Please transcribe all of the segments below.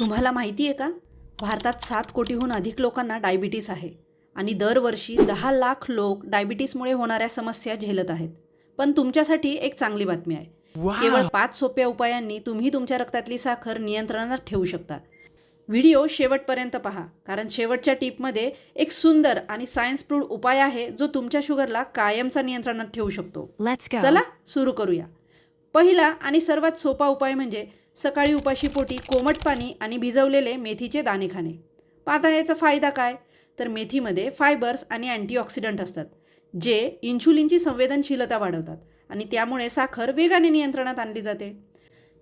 तुम्हाला माहिती आहे का? भारतात सात कोटीहून अधिक लोकांना डायबिटीस आहे आणि दरवर्षी दहा लाख लोक डायबिटीसमुळे होणाऱ्या समस्या झेलत आहेत. पण तुमच्यासाठी एक चांगली बातमी आहे. केवळ पाच सोप्या उपायांनी तुम्ही तुमच्या रक्तातली साखर नियंत्रणात ठेवू शकता. व्हिडिओ शेवटपर्यंत पहा कारण शेवटच्या टिपमध्ये एक सुंदर आणि सायन्स प्रूड उपाय आहे जो तुमच्या शुगरला कायमचा नियंत्रणात ठेवू शकतो. चला सुरू करूया. पहिला आणि सर्वात सोपा उपाय म्हणजे सकाळी उपाशी पोटी कोमट पाणी आणि भिजवलेले मेथीचे दाणे खाणे. पाताळ्याचा फायदा काय? तर मेथीमध्ये फायबर्स आणि अँटीऑक्सिडंट असतात जे इन्शुलिनची संवेदनशीलता वाढवतात आणि त्यामुळे साखर वेगाने नियंत्रणात आणली जाते.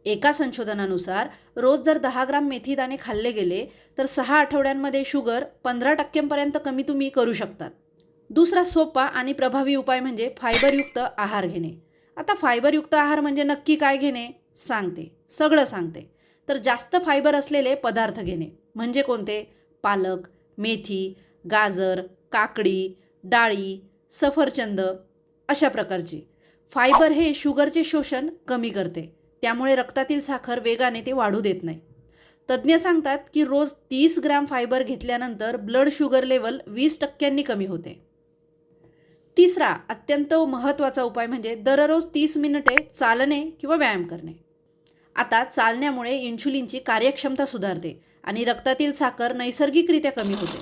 एका संशोधनानुसार रोज जर दहा ग्राम मेथी दाणे खाल्ले गेले तर सहा आठवड्यांमध्ये शुगर पंधरा टक्क्यांपर्यंत कमी तुम्ही करू शकतात. दुसरा सोपा आणि प्रभावी उपाय म्हणजे फायबरयुक्त आहार घेणे. आता फायबरयुक्त आहार म्हणजे नक्की काय घेणे? सांगते. सगळं सांगते. तर जास्त फायबर असलेले पदार्थ घेणे. म्हणजे कोणते? पालक मेथी गाजर काकडी डाळी सफरचंद अशा प्रकारची. फायबर हे शुगरचे शोषण कमी करते. त्यामुळे रक्तातील साखर वेगाने ते वाढू देत नाही. तज्ज्ञ सांगतात की रोज तीस ग्रॅम फायबर घेतल्यानंतर ब्लड शुगर लेवल वीस टक्क्यांनी कमी होते. तिसरा अत्यंत महत्त्वाचा उपाय म्हणजे दररोज तीस मिनिटे चालणे किंवा व्यायाम करणे. आता चालण्यामुळे इन्शुलिनची कार्यक्षमता सुधारते आणि रक्तातील साखर नैसर्गिकरित्या कमी होते.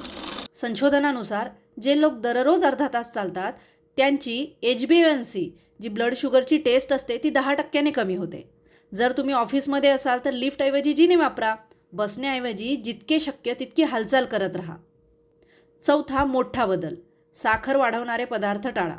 संशोधनानुसार जे लोक दररोज अर्धा तास चालतात त्यांची H B N C G blood शुगरची test असते ती दहा टक्क्याने कमी होते. जर तुम्ही ऑफिसमध्ये असाल तर लिफ्टऐवजी जिने वापरा बसण्याऐवजी जितके शक्य तितकी हालचाल करत राहा. चौथा मोठा बदल. साखर वाढवणारे पदार्थ टाळा.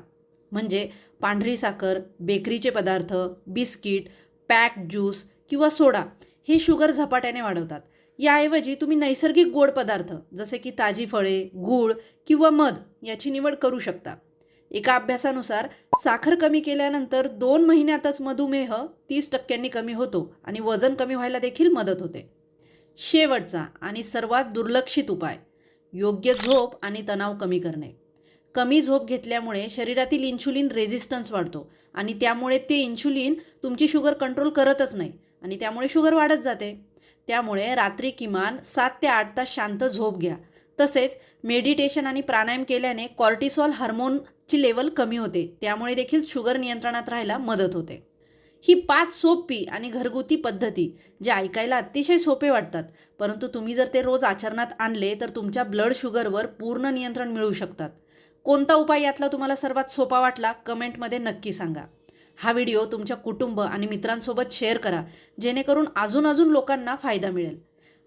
म्हणजे पांढरी साखर बेकरीचे पदार्थ बिस्किट पॅक ज्यूस किंवा सोडा हे शुगर झपाट्याने वाढवतात. याऐवजी तुम्ही नैसर्गिक गोड पदार्थ जसे की ताजी फळे गूळ किंवा मध याची निवड करू शकता. एका अभ्यासानुसार साखर कमी केल्यानंतर दोन महिन्यातच मधुमेह तीस टक्क्यांनी कमी होतो आणि वजन कमी व्हायला देखील मदत होते. शेवटचा आणि सर्वात दुर्लक्षित उपाय योग्य झोप आणि तणाव कमी करणे. कमी झोप घेतल्यामुळे शरीरातील इन्शुलिन रेझिस्टन्स वाढतो आणि त्यामुळे ते इन्शुलिन तुमची शुगर कंट्रोल करतच नाही. आणि त्यामुळे शुगर वाढत जाते. त्यामुळे रात्री किमान सात ते आठ तास शांत झोप घ्या. तसेच मेडिटेशन आणि प्राणायाम केल्याने कॉर्टिसॉल हार्मोनची लेवल कमी होते. त्यामुळे देखील शुगर नियंत्रणात राहायला मदत होते. ही पाच सोपी आणि घरगुती पद्धती जे ऐकायला अतिशय सोपे वाटतात. परंतु तुम्ही जर ते रोज आचरणात आणले तर तुमच्या ब्लड शुगरवर पूर्ण नियंत्रण मिळू शकतात. कोणता उपाय यातला तुम्हाला सर्वात सोपा वाटला? कमेंटमध्ये नक्की सांगा. हा व्हिडिओ तुमच्या कुटुंब आणि मित्रांसोबत शेअर करा जेणेकरून अजून अजून लोकांना फायदा मिळेल.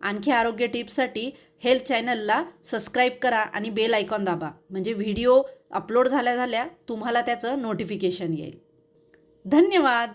आणखी आरोग्य टिप्ससाठी हेल्थ चॅनलला सबस्क्राईब करा आणि बेल आयकॉन दाबा म्हणजे व्हिडिओ अपलोड झाल्या झाल्या तुम्हाला त्याचं नोटिफिकेशन येईल. धन्यवाद!